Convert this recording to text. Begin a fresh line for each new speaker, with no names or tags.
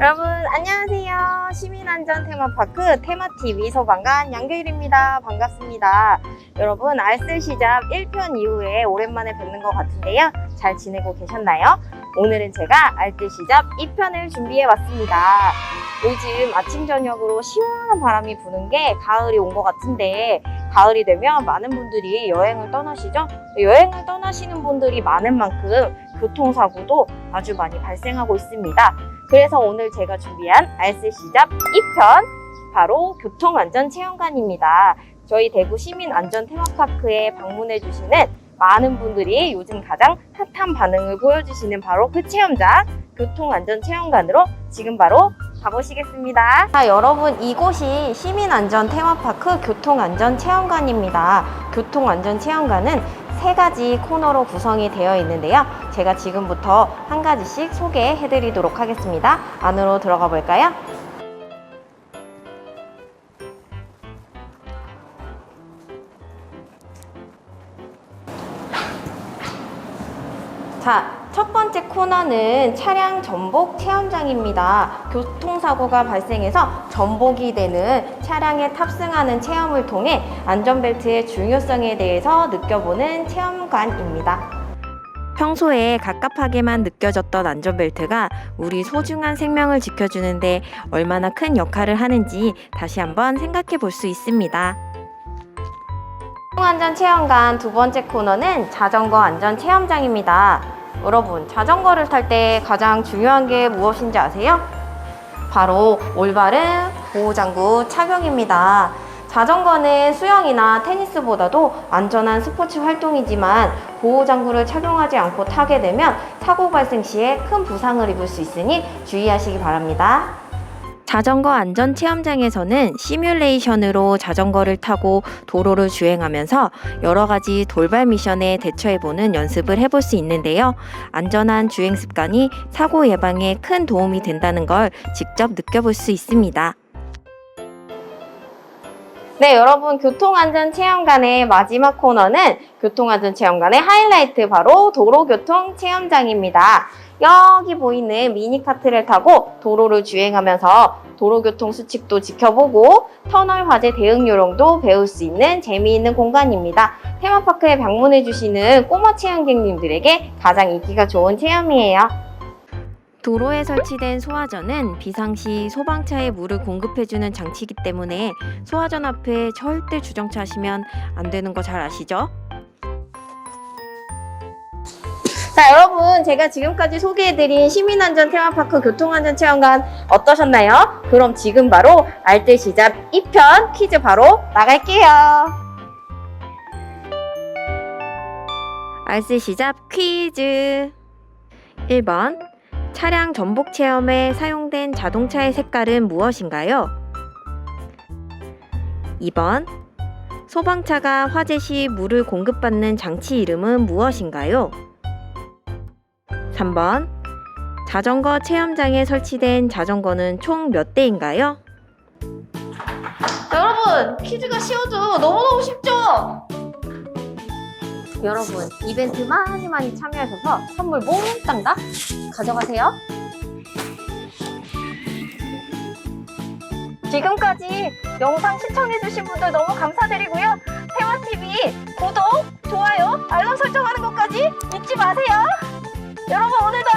여러분 안녕하세요. 시민안전 테마파크 테마TV 소방관 양교일입니다. 반갑습니다. 여러분 알쓸 시잡 1편 이후에 오랜만에 뵙는 것 같은데요. 잘 지내고 계셨나요? 오늘은 제가 알뜰 시잡 2편을 준비해 왔습니다. 요즘 아침 저녁으로 시원한 바람이 부는 게 가을이 온 것 같은데 가을이 되면 많은 분들이 여행을 떠나시죠? 여행을 떠나시는 분들이 많은 만큼 교통사고도 아주 많이 발생하고 있습니다. 그래서 오늘 제가 준비한 알쓸 시잡 2편 바로 교통안전 체험관입니다. 저희 대구 시민안전 테마파크에 방문해 주시는 많은 분들이 요즘 가장 핫한 반응을 보여주시는 바로 그 체험장 교통안전 체험관으로 지금 바로 가보시겠습니다. 자, 여러분 이곳이 시민안전 테마파크 교통안전 체험관입니다. 교통안전 체험관은 세 가지 코너로 구성이 되어 있는데요. 제가 지금부터 한 가지씩 소개해 드리도록 하겠습니다. 안으로 들어가 볼까요? 자, 첫 번째 코너는 차량 전복 체험장입니다. 교통사고가 발생해서 전복이 되는 차량에 탑승하는 체험을 통해 안전벨트의 중요성에 대해서 느껴보는 체험관입니다. 평소에 갑갑하게만 느껴졌던 안전벨트가 우리 소중한 생명을 지켜주는데 얼마나 큰 역할을 하는지 다시 한번 생각해 볼 수 있습니다. 안전 체험관 두 번째 코너는 자전거 안전 체험장입니다. 여러분, 자전거를 탈 때 가장 중요한 게 무엇인지 아세요? 바로 올바른 보호장구 착용입니다. 자전거는 수영이나 테니스보다도 안전한 스포츠 활동이지만 보호장구를 착용하지 않고 타게 되면 사고 발생 시에 큰 부상을 입을 수 있으니 주의하시기 바랍니다. 자전거 안전 체험장에서는 시뮬레이션으로 자전거를 타고 도로를 주행하면서 여러 가지 돌발 미션에 대처해보는 연습을 해볼 수 있는데요. 안전한 주행 습관이 사고 예방에 큰 도움이 된다는 걸 직접 느껴볼 수 있습니다. 네, 여러분 교통안전 체험관의 마지막 코너는 교통안전 체험관의 하이라이트 바로 도로교통 체험장입니다. 여기 보이는 미니카트를 타고 도로를 주행하면서 도로교통 수칙도 지켜보고 터널 화재 대응 요령도 배울 수 있는 재미있는 공간입니다. 테마파크에 방문해 주시는 꼬마 체험객님들에게 가장 인기가 좋은 체험이에요. 도로에 설치된 소화전은 비상시 소방차에 물을 공급해주는 장치이기 때문에 소화전 앞에 절대 주정차하시면 안 되는 거 잘 아시죠? 자, 여러분, 제가 지금까지 소개해드린 시민안전 테마파크 교통안전 체험관 어떠셨나요? 그럼 지금 바로 알뜰 시잡 2편 퀴즈 바로 나갈게요. 알뜰 시잡 퀴즈 1번 차량 전복 체험에 사용된 자동차의 색깔은 무엇인가요? 2번 소방차가 화재 시 물을 공급받는 장치 이름은 무엇인가요? 3번 자전거 체험장에 설치된 자전거는 총 몇 대인가요? 여러분 퀴즈가 쉬워도 너무너무 쉽죠? 여러분 이벤트 많이 많이 참여하셔서 선물 몽땅 다 가져가세요. 지금까지 영상 시청해주신 분들 너무 감사드리고요. 태화TV 구독, 좋아요, 알람 설정하는 것까지 잊지 마세요. 여러분 오늘도